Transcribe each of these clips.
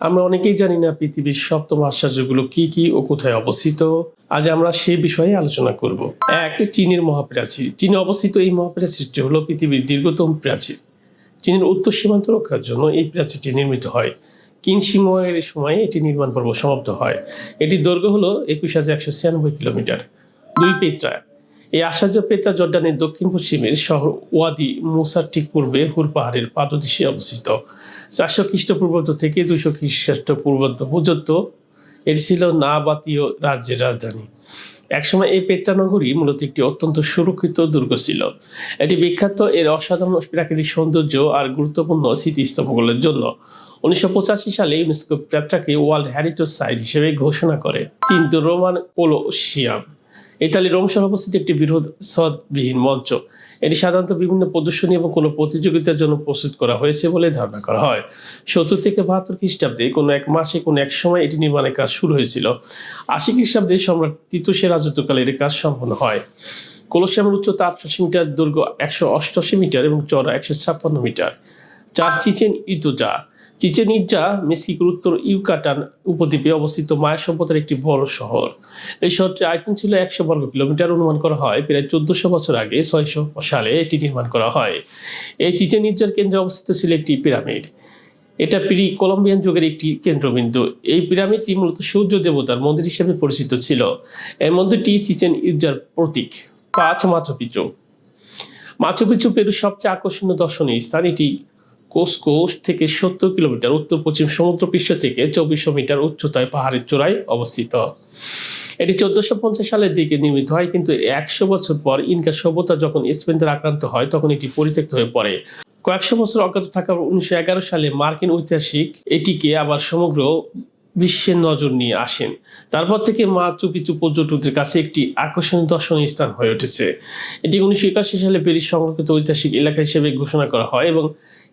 আমরা অনেকেই জানি না পৃথিবীর সপ্তম আশ্চর্যগুলো কি কি ও কোথায় অবস্থিত। আজ আমরা সে বিষয়ে আলোচনা করব। এক, চীনের মহাপ্রাচীর। চীনে অবস্থিত এই মহাপ্রাচীরটি হলো পৃথিবীর দীর্ঘতম প্রাচীর। চীনের উত্তর সীমান্ত রক্ষার জন্য এই প্রাচীরটি নির্মিত হয়। কিনসিময়ের সময়ে এটি নির্মাণ পর্ব সমাপ্ত হয়। এটির দৈর্ঘ্য হলো একুশ হাজার একশো ছিয়ানব্বই কিলোমিটার। দুই পেত্রা এই আশ্চর্য পেত্রা জর্ডানের দক্ষিণ পশ্চিমের শহর ওয়াদি মুসার ঠিক পূর্বে হুর পাহাড়ের পাদদেশে অবস্থিত। চারশো খ্রিস্টপূর্বাব্দ থেকে দুইশো খ্রিস্টপূর্বাব্দ পর্যন্ত এর ছিল নাবাতীয় রাজ্যের রাজধানী। একসময় এই পেত্রা নগরী মূলত একটি অত্যন্ত সুরক্ষিত দুর্গ ছিল। এটি বিখ্যাত এর অসাধারণ প্রাকৃতিক সৌন্দর্য আর গুরুত্বপূর্ণ স্মৃতিস্তম্ভগুলোর জন্য। উনিশশো পঁচাশি সালে ইউনেস্কো পেত্রাকে ওয়ার্ল্ড হ্যারিটেজ সাইট হিসেবে ঘোষণা করে। কিন্তু রোমান কোলোসিয়াম ইতালি রোম শহরে অবস্থিত একটি বিরোধ সদবিহীন মঞ্চ। এটি সাধারণত বিভিন্ন প্রদর্শনী এবং কোনো প্রতিযোগিতার জন্য প্রস্তুত করা হয়েছে বলে ধারণা করা হয়। সত্তর থেকে বাহাত্তর খ্রিস্টাব্দে কোনো এক মাসে, কোনো এক সময় এটি নির্মাণের কাজ শুরু হয়েছিল। আশি খ্রিস্টাব্দে সম্রাট তিতুসের রাজত্বকালে এর কাজ সম্পন্ন হয়। কলসিয়ামের উচ্চতা আটশোশি মিটার দৈর্ঘ্য একশো অষ্টআশি মিটার এবং চড়া একশো ছাপ্পান্ন মিটার। চার চিচেন ইতুজা চিচেন ইটজা মেক্সিকোর উত্তর ইউকাটান উপদ্বীপে অবস্থিত মায়া সম্পদের একটি বড় শহর। এই শহরটির আয়তন ছিল একশো বর্গ কিলোমিটার, অনুমান করা হয় প্রায় চোদ্দশো বছর আগে, ছয়শো সালে এটি নির্মাণ করা হয়। এই চিচেন ইটজার কেন্দ্রে অবস্থিত ছিল একটি পিরামিড। এটা প্রি কলম্বিয়ান যুগের একটি কেন্দ্রবিন্দু। এই পিরামিডটি মূলত সূর্য দেবতার মন্দির হিসেবে পরিচিত ছিল। এই মন্দিরটি চিচেন ইটজার প্রতীক, পাঁচ মাচুপিচু। মাচুপিচু পেরুর সবচেয়ে আকর্ষণীয় দর্শনীয় স্থান এটি কোসকোস থেকে সত্তর কিলোমিটার উত্তর পশ্চিম সমুদ্রপৃষ্ঠ থেকে চব্বিশশো মিটার উচ্চতায় পাহাড়ের চূড়ায় অবস্থিত। এটি চোদ্দশো পঞ্চাশ সালের দিকে নির্মিত হয়, কিন্তু একশো বছর পর ইনকা সভ্যতা যখন স্পেন দ্বারা আক্রান্ত হয়, তখন এটি পরিত্যক্ত হয়ে পড়ে। কয়েকশো বছর অজ্ঞাত থাকার উনিশশো এগারো সালে মার্কিন ঐতিহাসিক এটিকে আবার সমগ্র বিশ্বের নজর নিয়ে আসেন। তারপর থেকে মাচু পিচু পর্যটকদের কাছে একটি আকর্ষণীয় দর্শনীয় স্থান হয়ে উঠেছে। এটি উনিশশো একাশি সালে প্যারিস সংরক্ষিত ঐতিহাসিক এলাকা হিসেবে ঘোষণা করা হয় এবং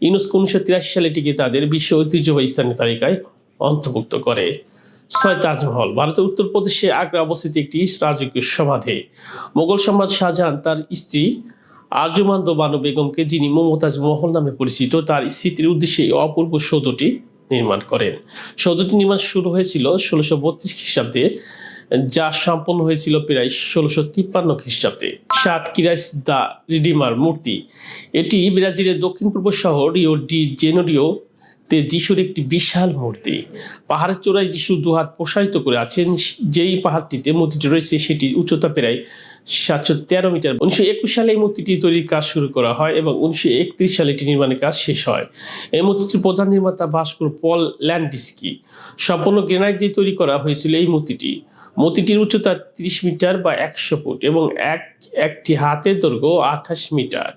ইউনেস্কো উনিশশো তিরাশি সালে এটিকে তাদের বিশ্ব ঐতিহ্যবাহী স্থানের তালিকায় অন্তর্ভুক্ত করে। ছয় তাজমহল, ভারতের উত্তরপ্রদেশে আগ্রা অবস্থিত একটি রাজকীয় সমাধি। মোগল সম্রাট শাহজাহান তার স্ত্রী আর্যমান বানু বেগমকে, যিনি মমতাজ মহল নামে পরিচিত, তার স্মৃতির উদ্দেশ্যে অপূর্ব সৌধটি নির্মাণ করেন। সৌধটি নির্মাণ শুরু হয়েছিল ষোলোশো বত্রিশ খ্রিস্টাব্দে, যা সম্পন্ন হয়েছিল প্রায় ষোলোশো তিপ্পান্ন খ্রিস্টাব্দে। সাত কিরাইস দা রিডিমার মূর্তি। এটি ব্রাজিলের দক্ষিণ পূর্ব শহর রিও ডি জেনোরিও তে যিশুর একটি বিশাল মূর্তি। পাহাড়ের চূড়ায় যিশু দুহাত প্রসারিত করে আছেন, যেই পাহাড়টিতে মূর্তিটি রয়েছে সেটি উচ্চতা প্রায় সাতশো তেরো মিটার। উনিশশো একুশ সালে এই মূর্তিটি তৈরির কাজ শুরু করা হয় এবং উনিশশো একত্রিশ সালে এটি নির্মাণের কাজ শেষ হয়। এই মূর্তিটির প্রধান নির্মাতা ভাস্কর পল ল্যান্ডিস্কি। সম্পূর্ণ গ্রেনাইট দিয়ে তৈরি করা হয়েছিল এই মূর্তিটি। মূর্তিটির উচ্চতা ত্রিশ মিটার বা একশো ফুট এবং এক একটি হাতের দৈর্ঘ্য আঠাশ মিটার।